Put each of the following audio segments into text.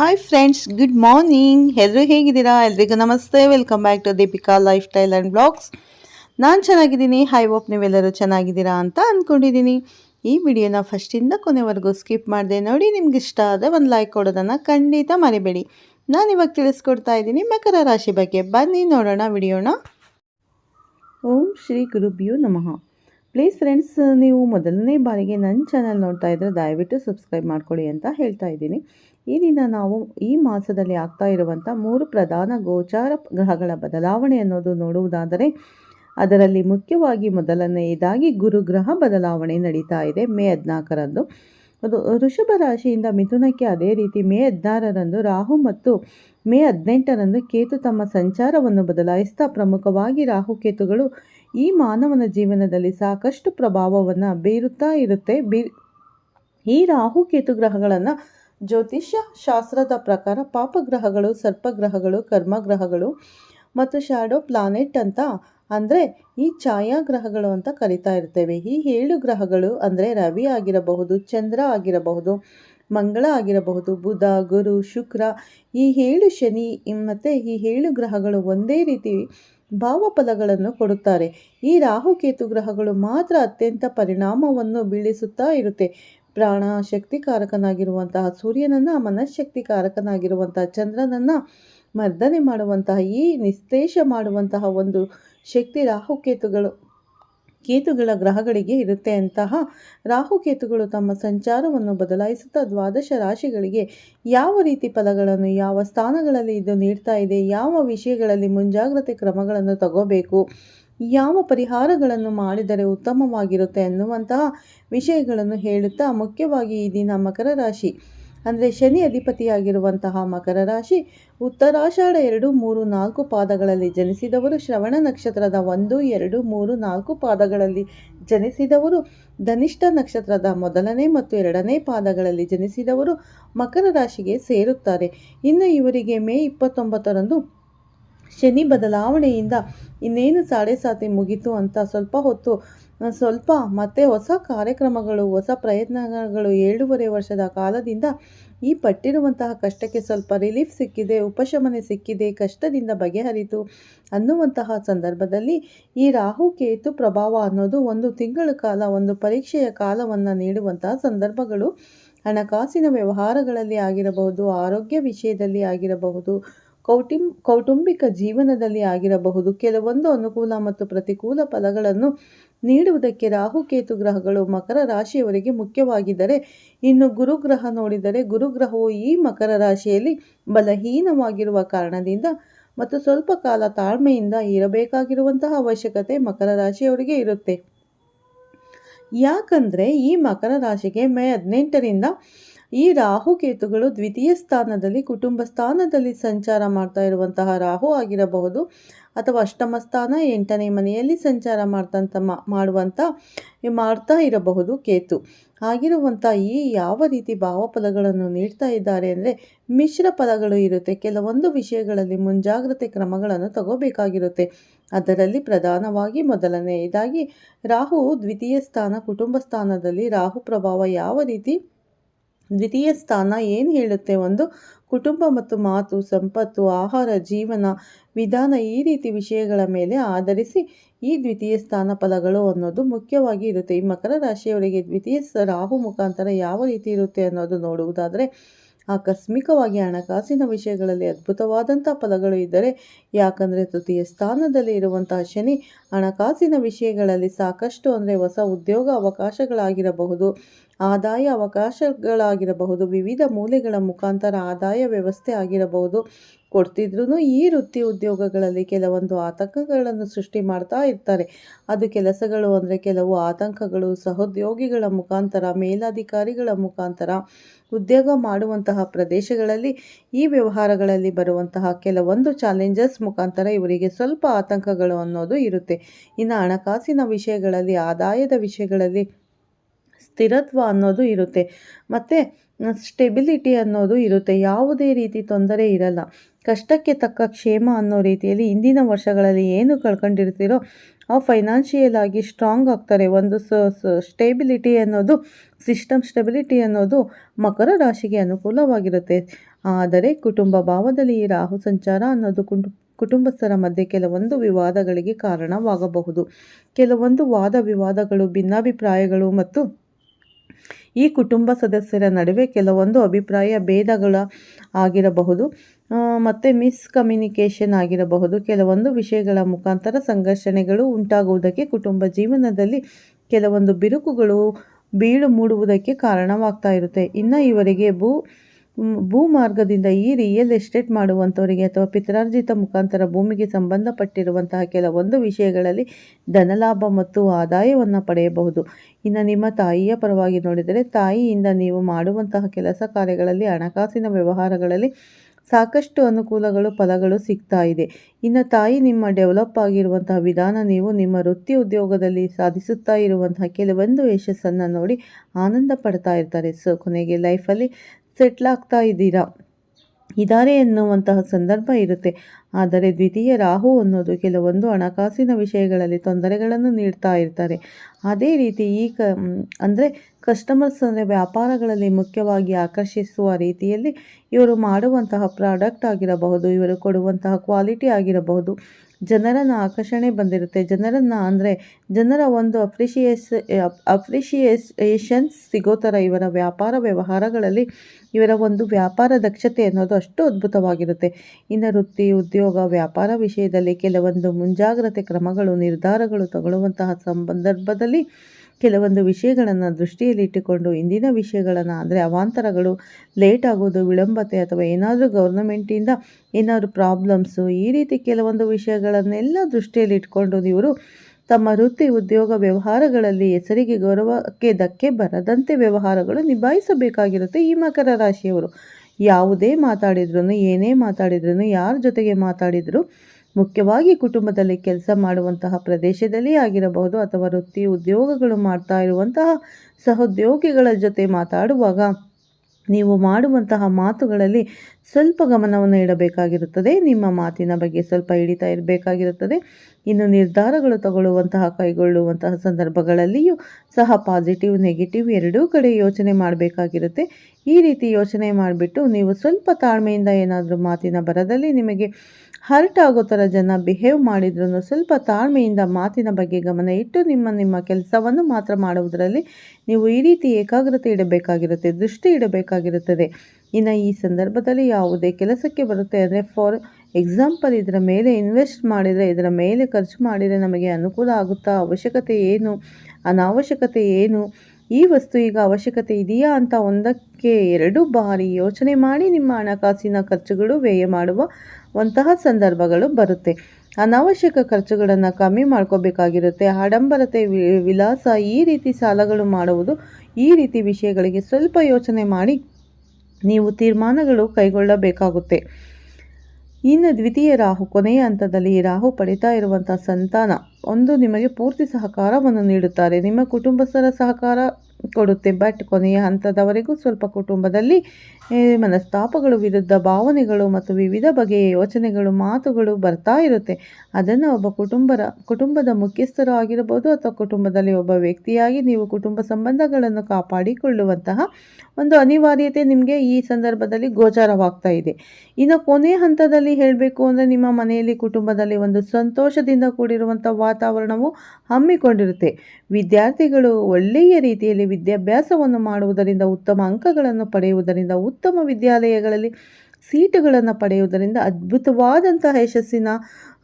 Hi friends good morning ಎಲ್ಲರೂ ಹೇಗಿದ್ದೀರಾ? ಎಲ್ರಿಗೂ ನಮಸ್ತೆ. Welcome back to Deepika lifestyle and blogs ನಾನು ಚೆನ್ನಾಗಿದ್ದೀನಿ. ಹೈ ಓಪ್ ನೀವೆಲ್ಲರೂ ಚೆನ್ನಾಗಿದ್ದೀರಾ ಅಂತ ಅಂದ್ಕೊಂಡಿದ್ದೀನಿ ಈ ವಿಡಿಯೋನ ಫಸ್ಟಿಂದ ಕೊನೆವರೆಗೂ ಸ್ಕಿಪ್ ಮಾಡಿದೆ ನೋಡಿ. ನಿಮ್ಗೆ ಇಷ್ಟ ಆದರೆ ಒಂದು ಲೈಕ್ ಕೊಡೋದನ್ನು ಖಂಡಿತ ಮರಿಬೇಡಿ. ನಾನು ಇವಾಗ ತಿಳಿಸ್ಕೊಡ್ತಾ ಇದ್ದೀನಿ. ಮಕರ ರಾಶಿ ಬಗ್ಗೆ. ಬನ್ನಿ ನೋಡೋಣ ವಿಡಿಯೋನ. ಓಂ ಶ್ರೀ ಗುರುಭ್ಯೋ ನಮಃ. ಪ್ಲೀಸ್ ಫ್ರೆಂಡ್ಸ್ ನೀವು ಮೊದಲನೇ ಬಾರಿಗೆ ನನ್ನ ಚಾನಲ್ ನೋಡ್ತಾ ಇದ್ದರೆ ದಯವಿಟ್ಟು ಸಬ್ಸ್ಕ್ರೈಬ್ ಮಾಡ್ಕೊಳ್ಳಿ ಅಂತ ಹೇಳ್ತಾ ಇದ್ದೀನಿ. ಈ ದಿನ ನಾವು ಈ ಮಾಸದಲ್ಲಿ ಆಗ್ತಾ ಇರುವಂಥ ಮೂರು ಪ್ರಧಾನ ಗೋಚಾರ ಗ್ರಹಗಳ ಬದಲಾವಣೆ ಅನ್ನೋದು ನೋಡುವುದಾದರೆ, ಅದರಲ್ಲಿ ಮುಖ್ಯವಾಗಿ ಮೊದಲನೆಯದಾಗಿ ಗುರುಗ್ರಹ ಬದಲಾವಣೆ ನಡೀತಾ ಇದೆ ಮೇ ಹದಿನಾಲ್ಕರಂದು. ಅದು ಋಷಭ ರಾಶಿಯಿಂದ ಮಿಥುನಕ್ಕೆ ಅದೇ ರೀತಿ ಮೇ ಹದಿನಾರರಂದು ರಾಹು ಮತ್ತು ಮೇ ಹದಿನೆಂಟರಂದು ಕೇತು ತಮ್ಮ ಸಂಚಾರವನ್ನು ಬದಲಾಯಿಸ್ತಾ ಪ್ರಮುಖವಾಗಿ ರಾಹು ಕೇತುಗಳು ಈ ಮಾನವನ ಜೀವನದಲ್ಲಿ ಸಾಕಷ್ಟು ಪ್ರಭಾವವನ್ನು ಬೀರುತ್ತಾ ಇರುತ್ತೆ. ಬೀ ಈ ರಾಹುಕೇತು ಗ್ರಹಗಳನ್ನು ಜ್ಯೋತಿಷ್ಯ ಶಾಸ್ತ್ರದ ಪ್ರಕಾರ ಪಾಪಗ್ರಹಗಳು, ಸರ್ಪಗ್ರಹಗಳು, ಕರ್ಮಗ್ರಹಗಳು ಮತ್ತು ಶ್ಯಾಡೋ ಪ್ಲಾನೆಟ್ ಅಂತ ಅಂದರೆ ಈ ಛಾಯಾಗ್ರಹಗಳು ಅಂತ ಕರಿತಾ ಇರ್ತೇವೆ. ಈ ಏಳು ಗ್ರಹಗಳು ಅಂದರೆ ರವಿ ಆಗಿರಬಹುದು, ಚಂದ್ರ ಆಗಿರಬಹುದು, ಮಂಗಳ ಆಗಿರಬಹುದು, ಬುಧ, ಗುರು, ಶುಕ್ರ ಈ ಏಳು ಶನಿ ಮತ್ತು ಈ ಏಳು ಗ್ರಹಗಳು ಒಂದೇ ರೀತಿ ಭಾವಫಲಗಳನ್ನು ಕೊಡುತ್ತಾರೆ. ಈ ರಾಹುಕೇತು ಗ್ರಹಗಳು ಮಾತ್ರ ಅತ್ಯಂತ ಪರಿಣಾಮವನ್ನು ಬೀಳಿಸುತ್ತಾ ಇರುತ್ತೆ. ಪ್ರಾಣ ಶಕ್ತಿಕಾರಕನಾಗಿರುವಂತಹ ಸೂರ್ಯನನ್ನು, ಮನಃಶಕ್ತಿಕಾರಕನಾಗಿರುವಂತಹ ಚಂದ್ರನನ್ನು ಮರ್ದನೆ ಮಾಡುವಂತಹ, ಈ ನಿಸ್ತೇಶ ಮಾಡುವಂತಹ ಒಂದು ಶಕ್ತಿ ರಾಹುಕೇತುಗಳು, ಕೇತುಗಳ ಗ್ರಹಗಳಿಗೆ ಇರುತ್ತೆ ಅಂತಹ ರಾಹುಕೇತುಗಳು ತಮ್ಮ ಸಂಚಾರವನ್ನು ಬದಲಾಯಿಸುತ್ತಾ ದ್ವಾದಶ ರಾಶಿಗಳಿಗೆ ಯಾವ ರೀತಿ ಫಲಗಳನ್ನು, ಯಾವ ಸ್ಥಾನಗಳಲ್ಲಿ ಇದು ನೀಡ್ತಾ ಇದೆ, ಯಾವ ವಿಷಯಗಳಲ್ಲಿ ಮುಂಜಾಗ್ರತೆ ಕ್ರಮಗಳನ್ನು ತಗೋಬೇಕು ಯಾವ ಪರಿಹಾರಗಳನ್ನು ಮಾಡಿದರೆ ಉತ್ತಮವಾಗಿರುತ್ತೆ ಎನ್ನುವಂತಹ ವಿಷಯಗಳನ್ನು ಹೇಳುತ್ತಾ ಮುಖ್ಯವಾಗಿ ಈ ದಿನ ಮಕರ ರಾಶಿ. ಅಂದರೆ ಶನಿ ಅಧಿಪತಿಯಾಗಿರುವಂತಹ ಮಕರ ರಾಶಿ ಉತ್ತರಾಷಾಢ ಎರಡು ಮೂರು ನಾಲ್ಕು ಪಾದಗಳಲ್ಲಿ ಜನಿಸಿದವರು, ಶ್ರವಣ ನಕ್ಷತ್ರದ ಒಂದು, ಎರಡು ಮೂರು ನಾಲ್ಕು ಪಾದಗಳಲ್ಲಿ ಜನಿಸಿದವರು, ಧನಿಷ್ಠ ನಕ್ಷತ್ರದ ಮೊದಲನೇ ಮತ್ತು ಎರಡನೇ ಪಾದಗಳಲ್ಲಿ ಜನಿಸಿದವರು ಮಕರ ರಾಶಿಗೆ ಸೇರುತ್ತಾರೆ. ಇನ್ನು ಇವರಿಗೆ ಮೇ ಇಪ್ಪತ್ತೊಂಬತ್ತರಂದು ಶನಿ ಬದಲಾವಣೆಯಿಂದ ಇನ್ನೇನು ಸಾಡೆ ಸಾತಿ ಮುಗೀತು ಅಂತ ಸ್ವಲ್ಪ ಹೊತ್ತು, ಸ್ವಲ್ಪ ಮತ್ತೆ ಹೊಸ ಕಾರ್ಯಕ್ರಮಗಳು, ಹೊಸ ಪ್ರಯತ್ನಗಳು ಏಳೂವರೆ ವರ್ಷದ ಕಾಲದಿಂದ ಈ ಪಟ್ಟಿರುವಂತಹ ಕಷ್ಟಕ್ಕೆ ಸ್ವಲ್ಪ ರಿಲೀಫ್ ಸಿಕ್ಕಿದೆ, ಉಪಶಮನೆ ಸಿಕ್ಕಿದೆ, ಕಷ್ಟದಿಂದ ಬಗೆಹರಿತು ಅನ್ನುವಂತಹ ಸಂದರ್ಭದಲ್ಲಿ ಈ ರಾಹು ಕೇತು ಪ್ರಭಾವ ಅನ್ನೋದು ಒಂದು ತಿಂಗಳ ಕಾಲ, ಒಂದು ಪರೀಕ್ಷೆಯ ಕಾಲವನ್ನು ನೀಡುವಂತಹ ಸಂದರ್ಭಗಳು ಹಣಕಾಸಿನ ವ್ಯವಹಾರಗಳಲ್ಲಿ ಆಗಿರಬಹುದು, ಆರೋಗ್ಯ ವಿಷಯದಲ್ಲಿ ಆಗಿರಬಹುದು ಕೌಟುಂ ಕೌಟುಂಬಿಕ ಜೀವನದಲ್ಲಿ ಆಗಿರಬಹುದು. ಕೆಲವೊಂದು ಅನುಕೂಲ ಮತ್ತು ಪ್ರತಿಕೂಲ ಫಲಗಳನ್ನು ನೀಡುವುದಕ್ಕೆ ರಾಹುಕೇತು ಗ್ರಹಗಳು ಮಕರ ರಾಶಿಯವರಿಗೆ ಮುಖ್ಯವಾಗಿದ್ದರೆ, ಇನ್ನು ಗುರುಗ್ರಹ ನೋಡಿದರೆ ಗುರುಗ್ರಹವು ಈ ಮಕರ ರಾಶಿಯಲ್ಲಿ ಬಲಹೀನವಾಗಿರುವ ಕಾರಣದಿಂದ ಮತ್ತು ಸ್ವಲ್ಪ ಕಾಲ ತಾಳ್ಮೆಯಿಂದ ಇರಬೇಕಾಗಿರುವಂತಹ ಅವಶ್ಯಕತೆ ಮಕರ ರಾಶಿಯವರಿಗೆ ಇರುತ್ತೆ. ಯಾಕಂದರೆ ಈ ಮಕರ ರಾಶಿಗೆ ಮೇ ಹದಿನೆಂಟರಿಂದ ಈ ರಾಹುಕೇತುಗಳು ದ್ವಿತೀಯ ಸ್ಥಾನದಲ್ಲಿ ಕುಟುಂಬ ಸ್ಥಾನದಲ್ಲಿ ಸಂಚಾರ ಮಾಡ್ತಾ ಇರುವಂತಹ ರಾಹು ಆಗಿರಬಹುದು ಅಥವಾ ಅಷ್ಟಮ ಸ್ಥಾನ, ಎಂಟನೇ ಮನೆಯಲ್ಲಿ ಸಂಚಾರ ಮಾಡ್ತಂತ ಮಾಡುವಂಥ ಮಾಡ್ತಾ ಇರಬಹುದು ಕೇತು. ಆಗಿರುವಂಥ ಈ ಯಾವ ರೀತಿ ಭಾವಫಲಗಳನ್ನು ನೀಡ್ತಾ ಇದ್ದಾರೆ ಅಂದರೆ ಮಿಶ್ರ ಫಲಗಳು ಇರುತ್ತೆ. ಕೆಲವೊಂದು ವಿಷಯಗಳಲ್ಲಿ ಮುಂಜಾಗ್ರತೆ ಕ್ರಮಗಳನ್ನು ತಗೋಬೇಕಾಗಿರುತ್ತೆ. ಅದರಲ್ಲಿ ಪ್ರಧಾನವಾಗಿ ಮೊದಲನೆಯದಾಗಿ ರಾಹು ದ್ವಿತೀಯ ಸ್ಥಾನ, ಕುಟುಂಬ ಸ್ಥಾನದಲ್ಲಿ ರಾಹು ಪ್ರಭಾವ ಯಾವ ರೀತಿ ದ್ವಿತೀಯ ಸ್ಥಾನ ಏನು ಹೇಳುತ್ತೆ? ಒಂದು ಕುಟುಂಬ ಮತ್ತು ಮಾತು, ಸಂಪತ್ತು, ಆಹಾರ, ಜೀವನ, ವಿಧಾನ ಈ ರೀತಿ ವಿಷಯಗಳ ಮೇಲೆ ಆಧರಿಸಿ ಈ ದ್ವಿತೀಯ ಸ್ಥಾನ ಫಲಗಳು ಅನ್ನೋದು ಮುಖ್ಯವಾಗಿ ಇರುತ್ತೆ. ಈ ಮಕರ ರಾಶಿಯವರಿಗೆ ದ್ವಿತೀಯ ರಾಹು ಮುಖಾಂತರ ಯಾವ ರೀತಿ ಇರುತ್ತೆ ಅನ್ನೋದು ನೋಡುವುದಾದರೆ, ಆಕಸ್ಮಿಕವಾಗಿ ಹಣಕಾಸಿನ ವಿಷಯಗಳಲ್ಲಿ ಅದ್ಭುತವಾದಂಥ ಫಲಗಳು ಇದ್ದರೆ, ಯಾಕಂದರೆ ತೃತೀಯ ಸ್ಥಾನದಲ್ಲಿ ಇರುವಂತಹ ಶನಿ ಹಣಕಾಸಿನ ವಿಷಯಗಳಲ್ಲಿ ಸಾಕಷ್ಟು ಅಂದರೆ ಹೊಸ ಉದ್ಯೋಗ ಅವಕಾಶಗಳಾಗಿರಬಹುದು. ಆದಾಯ ಅವಕಾಶಗಳಾಗಿರಬಹುದು, ವಿವಿಧ ಮೂಲೆಗಳ ಮುಖಾಂತರ ಆದಾಯ ವ್ಯವಸ್ಥೆ ಆಗಿರಬಹುದು ಕೊಡ್ತಿದ್ರು ಈ ವೃತ್ತಿ ಉದ್ಯೋಗಗಳಲ್ಲಿ ಕೆಲವೊಂದು ಆತಂಕಗಳನ್ನು ಸೃಷ್ಟಿ ಮಾಡ್ತಾ ಇರ್ತಾರೆ. ಅದು ಕೆಲಸಗಳು ಅಂದರೆ ಕೆಲವು ಆತಂಕಗಳು ಸಹೋದ್ಯೋಗಿಗಳ ಮುಖಾಂತರ, ಮೇಲಾಧಿಕಾರಿಗಳ ಮುಖಾಂತರ, ಉದ್ಯೋಗ ಮಾಡುವಂತಹ ಪ್ರದೇಶಗಳಲ್ಲಿ ಈ ವ್ಯವಹಾರಗಳಲ್ಲಿ ಬರುವಂತಹ ಕೆಲವೊಂದು ಚಾಲೆಂಜಸ್ ಮುಖಾಂತರ ಇವರಿಗೆ ಸ್ವಲ್ಪ ಆತಂಕಗಳು ಅನ್ನೋದು ಇರುತ್ತೆ. ಇನ್ನು ಹಣಕಾಸಿನ ವಿಷಯಗಳಲ್ಲಿ, ಆದಾಯದ ವಿಷಯಗಳಲ್ಲಿ ಸ್ಥಿರತ್ವ ಅನ್ನೋದು ಇರುತ್ತೆ. ಮತ್ತು ಸ್ಟೆಬಿಲಿಟಿ ಅನ್ನೋದು ಇರುತ್ತೆ. ಯಾವುದೇ ರೀತಿ ತೊಂದರೆ ಇರಲ್ಲ. ಕಷ್ಟಕ್ಕೆ ತಕ್ಕ ಕ್ಷೇಮ ಅನ್ನೋ ರೀತಿಯಲ್ಲಿ ಇಂದಿನ ವರ್ಷಗಳಲ್ಲಿ ಏನು ಕಳ್ಕೊಂಡಿರ್ತೀರೋ, ಆ ಫೈನಾನ್ಷಿಯಲ್ ಆಗಿ ಸ್ಟ್ರಾಂಗ್ ಆಗ್ತಾರೆ. ಒಂದು ಸ್ಟೇಬಿಲಿಟಿ ಅನ್ನೋದು ಸಿಸ್ಟಮ್ ಸ್ಟೆಬಿಲಿಟಿ ಅನ್ನೋದು ಮಕರ ರಾಶಿಗೆ ಅನುಕೂಲವಾಗಿರುತ್ತೆ. ಆದರೆ, ಕುಟುಂಬ ಭಾವದಲ್ಲಿ ಈ ರಾಹು ಸಂಚಾರ ಅನ್ನೋದು ಕುಟು, ಕುಟುಂಬಸ್ಥರ ಮಧ್ಯೆ ಕೆಲವೊಂದು ವಿವಾದಗಳಿಗೆ ಕಾರಣವಾಗಬಹುದು. ಕೆಲವೊಂದು ವಾದ ವಿವಾದಗಳು, ಭಿನ್ನಾಭಿಪ್ರಾಯಗಳು ಮತ್ತು ಈ ಕುಟುಂಬ ಸದಸ್ಯರ ನಡುವೆ ಕೆಲವೊಂದು ಅಭಿಪ್ರಾಯ, ಭೇದಗಳ ಆಗಿರಬಹುದು ಮತ್ತು ಮಿಸ್ಕಮ್ಯುನಿಕೇಷನ್ ಆಗಿರಬಹುದು. ಕೆಲವೊಂದು ವಿಷಯಗಳ ಮುಖಾಂತರ ಸಂಘರ್ಷಣೆಗಳು ಉಂಟಾಗುವುದಕ್ಕೆ ಕುಟುಂಬ ಜೀವನದಲ್ಲಿ ಕೆಲವೊಂದು ಬಿರುಕುಗಳು ಬೀಳು ಮೂಡುವುದಕ್ಕೆ ಕಾರಣವಾಗ್ತಾ ಇರುತ್ತೆ. ಇನ್ನು ಇವರಿಗೆ ಭೂ ಭೂ ಮಾರ್ಗದಿಂದ ಈ ರಿಯಲ್ ಎಸ್ಟೇಟ್ ಮಾಡುವಂಥವರಿಗೆ ಅಥವಾ ಪಿತ್ರಾರ್ಜಿತ ಮುಖಾಂತರ ಭೂಮಿಗೆ ಸಂಬಂಧಪಟ್ಟಿರುವಂತಹ ಕೆಲವೊಂದು ವಿಷಯಗಳಲ್ಲಿ ಧನಲಾಭ ಮತ್ತು ಆದಾಯವನ್ನು ಪಡೆಯಬಹುದು. ಇನ್ನು ನಿಮ್ಮ ತಾಯಿಯ ಪರವಾಗಿ ನೋಡಿದರೆ, ತಾಯಿಯಿಂದ ನೀವು ಮಾಡುವಂತಹ ಕೆಲಸ ಕಾರ್ಯಗಳಲ್ಲಿ, ಹಣಕಾಸಿನ ವ್ಯವಹಾರಗಳಲ್ಲಿ ಸಾಕಷ್ಟು ಅನುಕೂಲಗಳು, ಫಲಗಳು ಸಿಗ್ತಾ ಇದೆ. ಇನ್ನು ತಾಯಿ ನಿಮ್ಮ ಡೆವಲಪ್ ಆಗಿರುವಂತಹ ವಿಧಾನ ನೀವು ನಿಮ್ಮ ವೃತ್ತಿ ಉದ್ಯೋಗದಲ್ಲಿ ಸಾಧಿಸುತ್ತಾ ಇರುವಂತಹ ಕೆಲವೊಂದು ಯಶಸ್ಸನ್ನು ನೋಡಿ ಆನಂದ ಪಡ್ತಾ ಇರ್ತಾರೆ. ಸೊ ಕೊನೆಗೆ ಲೈಫಲ್ಲಿ ಸೆಟ್ಲಾಗ್ತಾ ಇದ್ದೀರಾ ಇದ್ದಾರೆ ಎನ್ನುವಂತಹ ಸಂದರ್ಭ ಇರುತ್ತೆ. ಆದರೆ ದ್ವಿತೀಯ ರಾಹು ಅನ್ನೋದು ಕೆಲವೊಂದು ಹಣಕಾಸಿನ ವಿಷಯಗಳಲ್ಲಿ ತೊಂದರೆಗಳನ್ನು ನೀಡ್ತಾ ಇರ್ತಾರೆ. ಅದೇ ರೀತಿ ಈ ಕ ಅಂದರೆ ಕಸ್ಟಮರ್ಸ್ ಅಂದರೆ ವ್ಯಾಪಾರಗಳಲ್ಲಿ ಮುಖ್ಯವಾಗಿ ಆಕರ್ಷಿಸುವ ರೀತಿಯಲ್ಲಿ ಇವರು ಮಾಡುವಂತಹ ಪ್ರಾಡಕ್ಟ್ ಆಗಿರಬಹುದು, ಇವರು ಕೊಡುವಂತಹ ಕ್ವಾಲಿಟಿ ಆಗಿರಬಹುದು. ಜನರನ್ನು ಆಕರ್ಷಣೆ ಬಂದಿರುತ್ತೆ. ಜನರನ್ನು ಅಂದರೆ ಜನರ ಒಂದು ಅಪ್ರಿಷಿಯೇಸ್ ಅಪ್ರಿಷಿಯೇಷನ್ ಸಿಗೋ ಥರ ಇವರ ವ್ಯಾಪಾರ ವ್ಯವಹಾರಗಳಲ್ಲಿ ಇವರ ಒಂದು ವ್ಯಾಪಾರ ದಕ್ಷತೆ ಅನ್ನೋದು ಅಷ್ಟು ಅದ್ಭುತವಾಗಿರುತ್ತೆ. ಇನ್ನು ವೃತ್ತಿ, ಉದ್ಯೋಗ, ವ್ಯಾಪಾರ ವಿಷಯದಲ್ಲಿ ಕೆಲವೊಂದು ಮುಂಜಾಗ್ರತೆ ಕ್ರಮಗಳು, ನಿರ್ಧಾರಗಳು ತಗೊಳ್ಳುವಂತಹ ಸಂದರ್ಭದಲ್ಲಿ ಕೆಲವೊಂದು ವಿಷಯಗಳನ್ನು ದೃಷ್ಟಿಯಲ್ಲಿ ಇಟ್ಟುಕೊಂಡು ಇಂದಿನ ವಿಷಯಗಳನ್ನು, ಅಂದರೆ ಅವಾಂತರಗಳು ಲೇಟ್ ಆಗೋದು, ವಿಳಂಬತೆ ಅಥವಾ ಏನಾದರೂ ಗೌರ್ನಮೆಂಟಿಂದ ಏನಾದರೂ ಪ್ರಾಬ್ಲಮ್ಸು, ಈ ರೀತಿ ಕೆಲವೊಂದು ವಿಷಯಗಳನ್ನೆಲ್ಲ ದೃಷ್ಟಿಯಲ್ಲಿ ಇಟ್ಕೊಂಡು ಇವರು ತಮ್ಮ ವೃತ್ತಿ ಉದ್ಯೋಗ ವ್ಯವಹಾರಗಳಲ್ಲಿ ಹೆಸರಿಗೆ ಗೌರವಕ್ಕೆ ಧಕ್ಕೆ ಬರದಂತೆ ವ್ಯವಹಾರಗಳು ನಿಭಾಯಿಸಬೇಕಾಗಿರುತ್ತೆ ಈ ಮಕರ ರಾಶಿಯವರು. ಯಾವುದೇ ಮಾತಾಡಿದ್ರು ಏನೇ ಮಾತಾಡಿದ್ರು ಯಾರ ಜೊತೆಗೆ ಮಾತಾಡಿದ್ರು ಮುಖ್ಯವಾಗಿ ಕುಟುಂಬದಲ್ಲಿ ಕೆಲಸ ಮಾಡುವಂತಹ ಪ್ರದೇಶದಲ್ಲಿ ಆಗಿರಬಹುದು ಅಥವಾ ವೃತ್ತಿ ಉದ್ಯೋಗಗಳು ಮಾಡ್ತಾ ಇರುವಂತಹ ಸಹೋದ್ಯೋಗಿಗಳ ಜೊತೆ ಮಾತಾಡುವಾಗ ನೀವು ಮಾಡುವಂತಹ ಮಾತುಗಳಲ್ಲಿ ಸ್ವಲ್ಪ ಗಮನವನ್ನು ಇಡಬೇಕಾಗಿರುತ್ತದೆ. ನಿಮ್ಮ ಮಾತಿನ ಬಗ್ಗೆ ಸ್ವಲ್ಪ ಹಿಡಿತಾ ಇರಬೇಕಾಗಿರುತ್ತದೆ. ಇನ್ನು ನಿರ್ಧಾರಗಳು ತಗೊಳ್ಳುವಂತಹ ಕೈಗೊಳ್ಳುವಂತಹ ಸಂದರ್ಭಗಳಲ್ಲಿಯೂ ಸಹ ಪಾಸಿಟಿವ್ ನೆಗೆಟಿವ್ ಎರಡೂ ಕಡೆ ಯೋಚನೆ ಮಾಡಬೇಕಾಗಿರುತ್ತೆ. ಈ ರೀತಿ ಯೋಚನೆ ಮಾಡಿಬಿಟ್ಟು ನೀವು ಸ್ವಲ್ಪ ತಾಳ್ಮೆಯಿಂದ ಏನಾದರೂ ಮಾತಿನ ಬರದಲ್ಲಿ ನಿಮಗೆ ಹರ್ಟ್ ಆಗೋ ಥರ ಜನ ಬಿಹೇವ್ ಮಾಡಿದ್ರೂ ಸ್ವಲ್ಪ ತಾಳ್ಮೆಯಿಂದ ಮಾತಿನ ಬಗ್ಗೆ ಗಮನ ಇಟ್ಟು ನಿಮ್ಮ ನಿಮ್ಮ ಕೆಲಸವನ್ನು ಮಾತ್ರ ಮಾಡುವುದರಲ್ಲಿ ನೀವು ಈ ರೀತಿ ಏಕಾಗ್ರತೆ ಇಡಬೇಕಾಗಿರುತ್ತೆ, ದೃಷ್ಟಿ ಇಡಬೇಕಾಗಿರುತ್ತದೆ. ಇನ್ನು ಈ ಸಂದರ್ಭದಲ್ಲಿ ಯಾವುದೇ ಕೆಲಸಕ್ಕೆ ಬರುತ್ತೆ ಅಂದರೆ ಫಾರ್ ಎಕ್ಸಾಂಪಲ್ ಇದರ ಮೇಲೆ ಇನ್ವೆಸ್ಟ್ ಮಾಡಿದರೆ, ಇದರ ಮೇಲೆ ಖರ್ಚು ಮಾಡಿದರೆ ನಮಗೆ ಅನುಕೂಲ ಆಗುತ್ತಾ? ಅವಶ್ಯಕತೆ ಏನು? ಅನಾವಶ್ಯಕತೆ ಏನು? ಈ ವಸ್ತು ಈಗ ಅವಶ್ಯಕತೆ ಇದೆಯಾ ಅಂತ ಒಂದಕ್ಕೆ ಎರಡು ಬಾರಿ ಯೋಚನೆ ಮಾಡಿ ನಿಮ್ಮ ಹಣಕಾಸಿನ ಖರ್ಚುಗಳು ವ್ಯಯ ಮಾಡುವ ಅಂತಹ ಸಂದರ್ಭಗಳು ಬರುತ್ತೆ. ಅನಾವಶ್ಯಕ ಖರ್ಚುಗಳನ್ನು ಕಮ್ಮಿ ಮಾಡ್ಕೋಬೇಕಾಗಿರುತ್ತೆ. ಆಡಂಬರತೆ ವಿಲಾಸ ಈ ರೀತಿ ಸಾಲಗಳು ಮಾಡುವುದು, ಈ ರೀತಿ ವಿಷಯಗಳಿಗೆ ಸ್ವಲ್ಪ ಯೋಚನೆ ಮಾಡಿ ನೀವು ತೀರ್ಮಾನಗಳು ಕೈಗೊಳ್ಳಬೇಕಾಗುತ್ತೆ. ಇನ್ನು ದ್ವಿತೀಯ ರಾಹು ಕೊನೆಯ ಹಂತದಲ್ಲಿ ರಾಹು ಪಡಿತಾ ಇರುವಂಥ ಸಂತಾನ. ಒಂದು ನಿಮಗೆ ಪೂರ್ತಿ ಸಹಕಾರವನ್ನು ನೀಡುತ್ತಾರೆ. ನಿಮ್ಮ ಕುಟುಂಬಸ್ಥರ ಸಹಕಾರ ಕೊಡುತ್ತೆ. ಬಟ್ ಕೊನೆಯ ಹಂತದವರೆಗೂ ಸ್ವಲ್ಪ ಕುಟುಂಬದಲ್ಲಿ ಮನಸ್ತಾಪಗಳು, ವಿರುದ್ಧ ಭಾವನೆಗಳು ಮತ್ತು ವಿವಿಧ ಬಗೆಯ ಯೋಚನೆಗಳು, ಮಾತುಗಳು ಬರ್ತಾ ಇರುತ್ತೆ. ಅದನ್ನು ಒಬ್ಬ ಕುಟುಂಬರ, ಕುಟುಂಬದ ಮುಖ್ಯಸ್ಥರು ಆಗಿರಬಹುದು ಅಥವಾ ಕುಟುಂಬದಲ್ಲಿ ಒಬ್ಬ ವ್ಯಕ್ತಿಯಾಗಿ ನೀವು ಕುಟುಂಬ ಸಂಬಂಧಗಳನ್ನು ಕಾಪಾಡಿಕೊಳ್ಳುವಂತಹ ಒಂದು ಅನಿವಾರ್ಯತೆ ನಿಮಗೆ ಈ ಸಂದರ್ಭದಲ್ಲಿ ಗೋಚಾರವಾಗ್ತಾ ಇದೆ. ಇನ್ನು ಕೊನೆಯ ಹಂತದಲ್ಲಿ ಹೇಳಬೇಕು ಅಂದರೆ ನಿಮ್ಮ ಮನೆಯಲ್ಲಿ ಕುಟುಂಬದಲ್ಲಿ ಒಂದು ಸಂತೋಷದಿಂದ ಕೂಡಿರುವಂಥ ವಾತಾವರಣವು ಹಮ್ಮಿಕೊಂಡಿರುತ್ತೆ. ವಿದ್ಯಾರ್ಥಿಗಳು ಒಳ್ಳೆಯ ರೀತಿಯಲ್ಲಿ ವಿದ್ಯಾಭ್ಯಾಸವನ್ನು ಮಾಡುವುದರಿಂದ, ಉತ್ತಮ ಅಂಕಗಳನ್ನು ಪಡೆಯುವುದರಿಂದ, ಉತ್ತಮ ವಿದ್ಯಾಲಯಗಳಲ್ಲಿ ಸೀಟುಗಳನ್ನು ಪಡೆಯುವುದರಿಂದ, ಅದ್ಭುತವಾದಂತಹ ಯಶಸ್ಸಿನ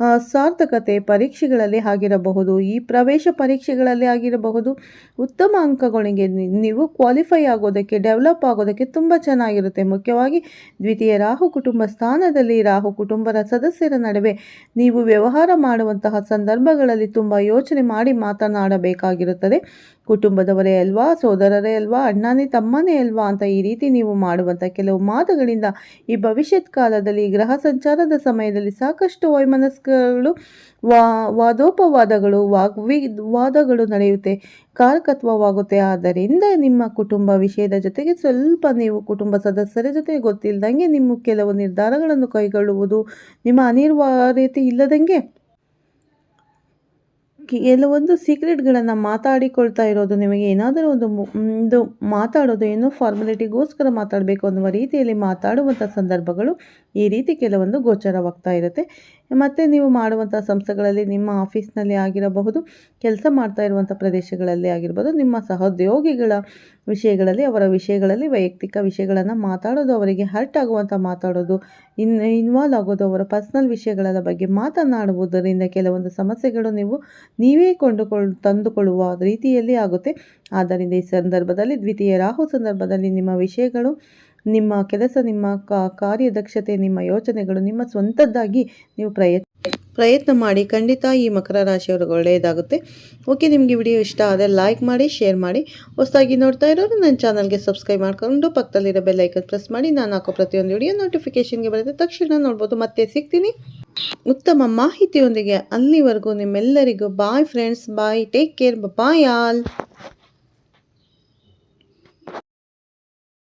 ಸಾರ್ಥಕತೆ ಪರೀಕ್ಷೆಗಳಲ್ಲಿ ಆಗಿರಬಹುದು, ಈ ಪ್ರವೇಶ ಪರೀಕ್ಷೆಗಳಲ್ಲಿ ಆಗಿರಬಹುದು. ಉತ್ತಮ ಅಂಕಗಳಿಗೆ ನೀವು ಕ್ವಾಲಿಫೈ ಆಗೋದಕ್ಕೆ ಡೆವಲಪ್ ಆಗೋದಕ್ಕೆ ತುಂಬ ಚೆನ್ನಾಗಿರುತ್ತೆ. ಮುಖ್ಯವಾಗಿ ದ್ವಿತೀಯ ರಾಹು ಕುಟುಂಬ ಸ್ಥಾನದಲ್ಲಿ ರಾಹು ಕುಟುಂಬದ ಸದಸ್ಯರ ನಡುವೆ ನೀವು ವ್ಯವಹಾರ ಮಾಡುವಂತಹ ಸಂದರ್ಭಗಳಲ್ಲಿ ತುಂಬ ಯೋಚನೆ ಮಾಡಿ ಮಾತನಾಡಬೇಕಾಗಿರುತ್ತದೆ. ಕುಟುಂಬದವರೇ ಅಲ್ವಾ, ಸೋದರರೇ ಅಲ್ವಾ, ಅಣ್ಣನೇ, ತಮ್ಮನೇ ಅಲ್ವಾ ಅಂತ ಈ ರೀತಿ ನೀವು ಮಾಡುವಂಥ ಕೆಲವು ಮಾತುಗಳಿಂದ ಈ ಭವಿಷ್ಯತ್ ಕಾಲದಲ್ಲಿ ಗ್ರಹ ಸಂಚಾರದ ಸಮಯದಲ್ಲಿ ಸಾಕಷ್ಟು ವೈಮನಸ್ಕಗಳು ವಾ, ವಾದೋಪವಾದಗಳು, ವಾಗ್ವಿ, ವಾದಗಳು ನಡೆಯುತ್ತೆ, ಕಾರಕತ್ವವಾಗುತ್ತೆ. ಆದ್ದರಿಂದ ನಿಮ್ಮ ಕುಟುಂಬ ವಿಷಯದ ಜೊತೆಗೆ ಸ್ವಲ್ಪ ನೀವು ಕುಟುಂಬ ಸದಸ್ಯರ ಜೊತೆ ಗೊತ್ತಿಲ್ಲದಂಗೆ ನಿಮ್ಮ ಕೆಲವು ನಿರ್ಧಾರಗಳನ್ನು ಕೈಗೊಳ್ಳುವುದು ನಿಮ್ಮ ಅನಿವಾರ್ಯತೆ ಇಲ್ಲದಂಗೆ. ಕೆಲವೊಂದು ಸೀಕ್ರೆಟ್ಗಳನ್ನು ಮಾತಾಡಿಕೊಳ್ತಾ ಇರೋದು ನಿಮಗೆ ಏನಾದರೂ ಒಂದು ಒಂದು ಮಾತಾಡೋದು, ಏನೋ ಫಾರ್ಮಾಲಿಟಿಗೋಸ್ಕರ ಮಾತಾಡಬೇಕು ಅನ್ನುವ ರೀತಿಯಲ್ಲಿ ಮಾತಾಡುವಂಥ ಸಂದರ್ಭಗಳು ಈ ರೀತಿ ಕೆಲವೊಂದು ಗೋಚರವಾಗ್ತಾ ಇರುತ್ತೆ. ಮತ್ತು ನೀವು ಮಾಡುವಂಥ ಸಂಸ್ಥೆಗಳಲ್ಲಿ, ನಿಮ್ಮ ಆಫೀಸ್ನಲ್ಲಿ ಆಗಿರಬಹುದು, ಕೆಲಸ ಮಾಡ್ತಾ ಇರುವಂಥ ಪ್ರದೇಶಗಳಲ್ಲಿ ಆಗಿರ್ಬೋದು ನಿಮ್ಮ ಸಹೋದ್ಯೋಗಿಗಳ ವಿಷಯಗಳಲ್ಲಿ, ಅವರ ವಿಷಯಗಳಲ್ಲಿ, ವೈಯಕ್ತಿಕ ವಿಷಯಗಳನ್ನು ಮಾತಾಡೋದು, ಅವರಿಗೆ ಹರ್ಟ್ ಆಗುವಂಥ ಮಾತಾಡೋದು, ಇನ್ ಇನ್ವಾಲ್ವ್ ಆಗೋದು, ಅವರ ಪರ್ಸ್ನಲ್ ವಿಷಯಗಳ ಬಗ್ಗೆ ಮಾತನಾಡುವುದರಿಂದ ಕೆಲವೊಂದು ಸಮಸ್ಯೆಗಳು ನೀವು, ನೀವೇ ಕೊಂಡುಕೊಳ್ಳ ತಂದುಕೊಳ್ಳುವ ರೀತಿಯಲ್ಲಿ ಆಗುತ್ತೆ. ಆದ್ದರಿಂದ ಈ ಸಂದರ್ಭದಲ್ಲಿ, ದ್ವಿತೀಯ ರಾಹು ಸಂದರ್ಭದಲ್ಲಿ ನಿಮ್ಮ ವಿಷಯಗಳು ನಿಮ್ಮ ಕೆಲಸ, ನಿಮ್ಮ ಕಾರ್ಯದಕ್ಷತೆ, ನಿಮ್ಮ ಯೋಚನೆಗಳು ನಿಮ್ಮ ಸ್ವಂತದ್ದಾಗಿ ನೀವು ಪ್ರಯತ್ನ ಪ್ರಯತ್ನ ಮಾಡಿ ಖಂಡಿತ ಈ ಮಕರ ರಾಶಿಯವ್ರಿಗೆ ಒಳ್ಳೆಯದಾಗುತ್ತೆ. ಓಕೆ, ನಿಮಗೆ ವಿಡಿಯೋ ಇಷ್ಟ ಆದರೆ ಲೈಕ್ ಮಾಡಿ, ಶೇರ್ ಮಾಡಿ. ಹೊಸದಾಗಿ ನೋಡ್ತಾ ಇರೋರು ನನ್ನ ಚಾನಲ್ಗೆ ಸಬ್ಸ್ಕ್ರೈಬ್ ಮಾಡ್ಕೊಂಡು ಪಕ್ಕದಲ್ಲಿರೋ ಬೆಲ್ ಐಕನ್ ಪ್ರೆಸ್ ಮಾಡಿ. ನಾನು ಹಾಕೋ ಪ್ರತಿಯೊಂದು ವಿಡಿಯೋ ನೋಟಿಫಿಕೇಷನ್ಗೆ ಬರುತ್ತೆ. ತಕ್ಷಣ ನೋಡ್ಬೋದು. ಮತ್ತೆ ಸಿಗ್ತೀನಿ. ಉತ್ತಮ ಮಾಹಿತಿಯೊಂದಿಗೆ ಅಲ್ಲಿವರೆಗೂ ನಿಮ್ಮೆಲ್ಲರಿಗೂ bye friends bye take care bye all